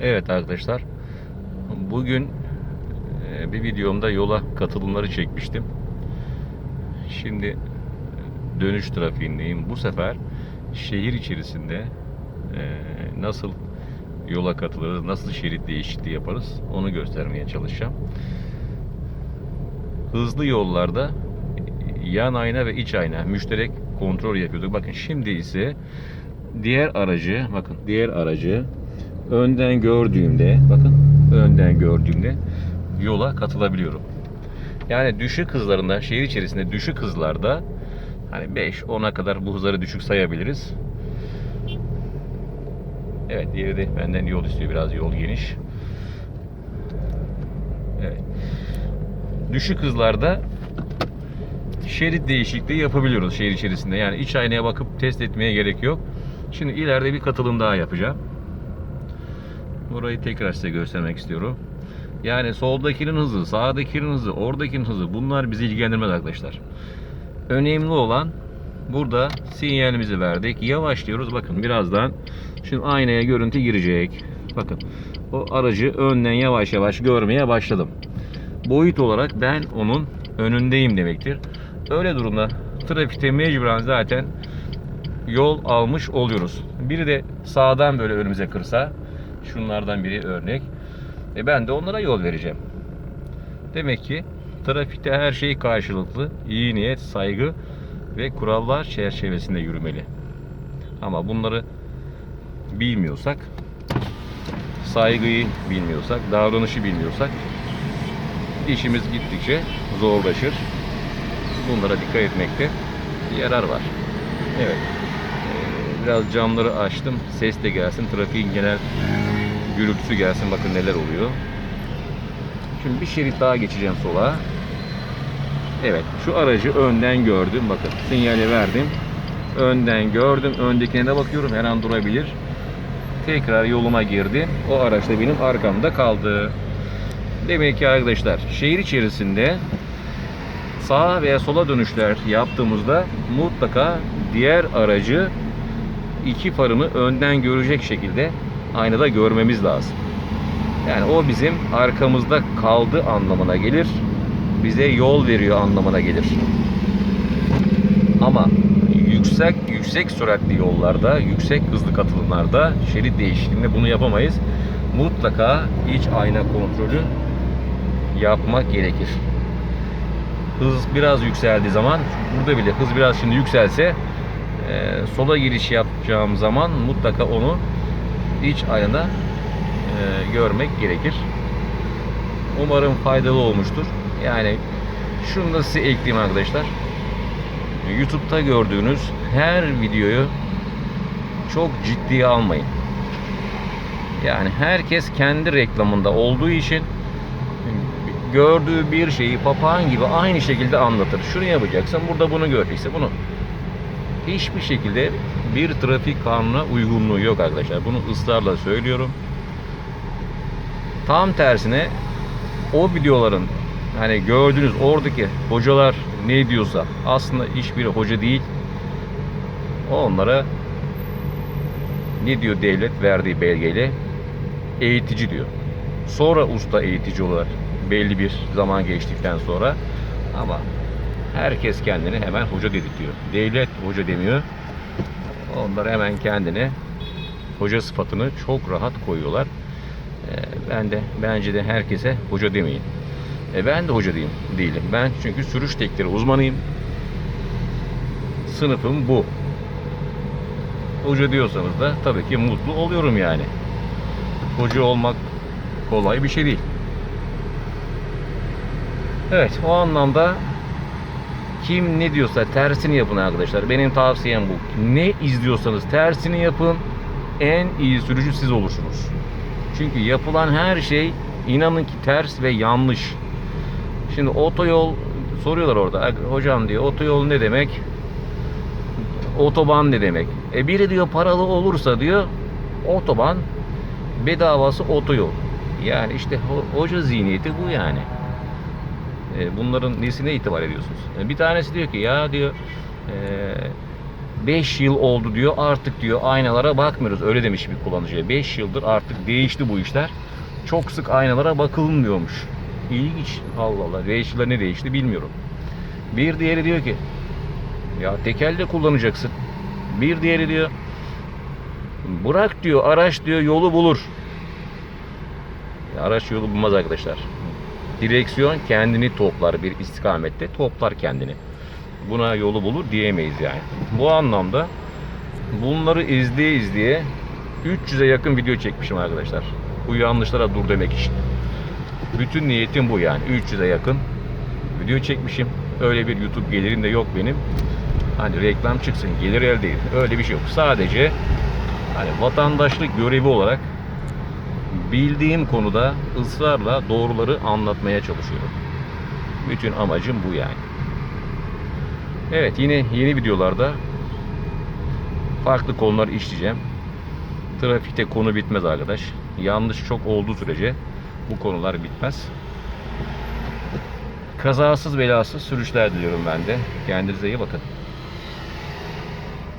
Evet arkadaşlar. Bugün e, bir videomda yola katılımları çekmiştim. Şimdi dönüş trafiğindeyim. Bu sefer şehir içerisinde e, nasıl yola katılırız, nasıl şerit değişikliği yaparız onu göstermeye çalışacağım. Hızlı yollarda yan ayna ve iç ayna müşterek kontrol yapıyorduk. Bakın şimdi ise diğer aracı, bakın diğer aracı önden gördüğümde, bakın önden gördüğümde yola katılabiliyorum. Yani düşük hızlarında, şehir içerisinde düşük hızlarda hani 5-10'a kadar bu hızları düşük sayabiliriz. Evet, diğeri de benden yol istiyor. Biraz yol geniş. Evet. Düşük hızlarda şerit değişikliği yapabiliyoruz şehir içerisinde. Yani iç aynaya bakıp test etmeye gerek yok. Şimdi ileride bir katılım daha yapacağım. Burayı tekrar size göstermek istiyorum. Yani soldakinin hızı, sağdakinin hızı, oradakinin hızı bunlar bizi ilgilendirmez arkadaşlar. Önemli olan burada sinyalimizi verdik. Yavaşlıyoruz. Bakın birazdan şimdi aynaya görüntü girecek. Bakın o aracı önden yavaş yavaş görmeye başladım. Boyut olarak ben onun önündeyim demektir. Öyle durumda trafikte mecburen zaten yol almış oluyoruz. Biri de sağdan böyle önümüze kırsa şunlardan biri örnek. E ben de onlara yol vereceğim. Demek ki trafikte her şey karşılıklı, iyi niyet, saygı ve kurallar çerçevesinde yürümeli. Ama bunları bilmiyorsak, saygıyı bilmiyorsak, davranışı bilmiyorsak işimiz gittikçe zorlaşır. Bunlara dikkat etmekte yarar var. Evet. Biraz camları açtım. Ses de gelsin. Trafiğin genel gürültüsü gelsin. Bakın neler oluyor. Şimdi bir şerit daha geçeceğim sola. Evet. Şu aracı önden gördüm. Bakın sinyali verdim. Önden gördüm. Öndekine de bakıyorum. Her an durabilir. Tekrar yoluma girdi. O araç da benim arkamda kaldı. Demek ki arkadaşlar şehir içerisinde sağa veya sola dönüşler yaptığımızda mutlaka diğer aracı iki farını önden görecek şekilde aynada görmemiz lazım. Yani o bizim arkamızda kaldı anlamına gelir. Bize yol veriyor anlamına gelir. Ama yüksek yüksek süratli yollarda, yüksek hızlı katılımlarda şerit değişikliğinde bunu yapamayız. Mutlaka iç ayna kontrolü yapmak gerekir. Hız biraz yükseldiği zaman, burada bile hız biraz şimdi yükselse e, sola giriş yapacağım zaman mutlaka onu iç aynada e, görmek gerekir. Umarım faydalı olmuştur. Yani şunu da size ekleyeyim arkadaşlar. YouTube'da gördüğünüz her videoyu çok ciddiye almayın. Yani herkes kendi reklamında olduğu için gördüğü bir şeyi papağan gibi aynı şekilde anlatır. Şunu yapacaksın, burada bunu göreceksin, bunu. Hiçbir şekilde bir trafik kanununa uygunluğu yok arkadaşlar. Bunu ısrarla söylüyorum. Tam tersine o videoların hani gördüğünüz oradaki hocalar ne diyorsa aslında hiçbir hoca değil. Onlara ne diyor devlet verdiği belgeyle eğitici diyor. Sonra usta eğitici olarak belli bir zaman geçtikten sonra ama herkes kendini hemen hoca dedirtiyor. Devlet hoca demiyor. Onlar hemen kendine hoca sıfatını çok rahat koyuyorlar. Ee, ben de bence de herkese hoca demeyin. E ben de hoca diyeyim, değilim. Ben çünkü sürüş tekleri uzmanıyım. Sınıfım bu. Hoca diyorsanız da tabii ki mutlu oluyorum yani. Hoca olmak kolay bir şey değil. Evet o anlamda kim ne diyorsa tersini yapın arkadaşlar. Benim tavsiyem bu. Ne izliyorsanız tersini yapın. En iyi sürücü siz olursunuz. Çünkü yapılan her şey inanın ki ters ve yanlış. Şimdi otoyol soruyorlar orada. Hocam diyor otoyol ne demek? Otoban ne demek? E biri diyor paralı olursa diyor otoban bedavası otoyol. Yani işte ho- hoca zihniyeti bu yani. E, bunların nesine itibar ediyorsunuz? E, bir tanesi diyor ki ya diyor e, 5 yıl oldu diyor artık diyor aynalara bakmıyoruz. Öyle demiş bir kullanıcıya. 5 yıldır artık değişti bu işler. Çok sık aynalara bakılmıyormuş İlginç. Allah Allah. 5 yılda ne değişti bilmiyorum. Bir diğeri diyor ki ya tekelde kullanacaksın. Bir diğeri diyor bırak diyor araç diyor yolu bulur. Araç yolu bulmaz arkadaşlar direksiyon kendini toplar bir istikamette toplar kendini buna yolu bulur diyemeyiz yani. Bu anlamda bunları izleye izleye 300'e yakın video çekmişim arkadaşlar. Bu yanlışlara dur demek için. Bütün niyetim bu yani. 300'e yakın video çekmişim. Öyle bir YouTube gelirim de yok benim. Hani reklam çıksın, gelir elde edin. Öyle bir şey yok. Sadece hani vatandaşlık görevi olarak bildiğim konuda ısrarla doğruları anlatmaya çalışıyorum. Bütün amacım bu yani. Evet yine yeni videolarda farklı konular işleyeceğim. Trafikte konu bitmez arkadaş. Yanlış çok olduğu sürece bu konular bitmez. Kazasız belasız sürüşler diliyorum ben de. Kendinize iyi bakın.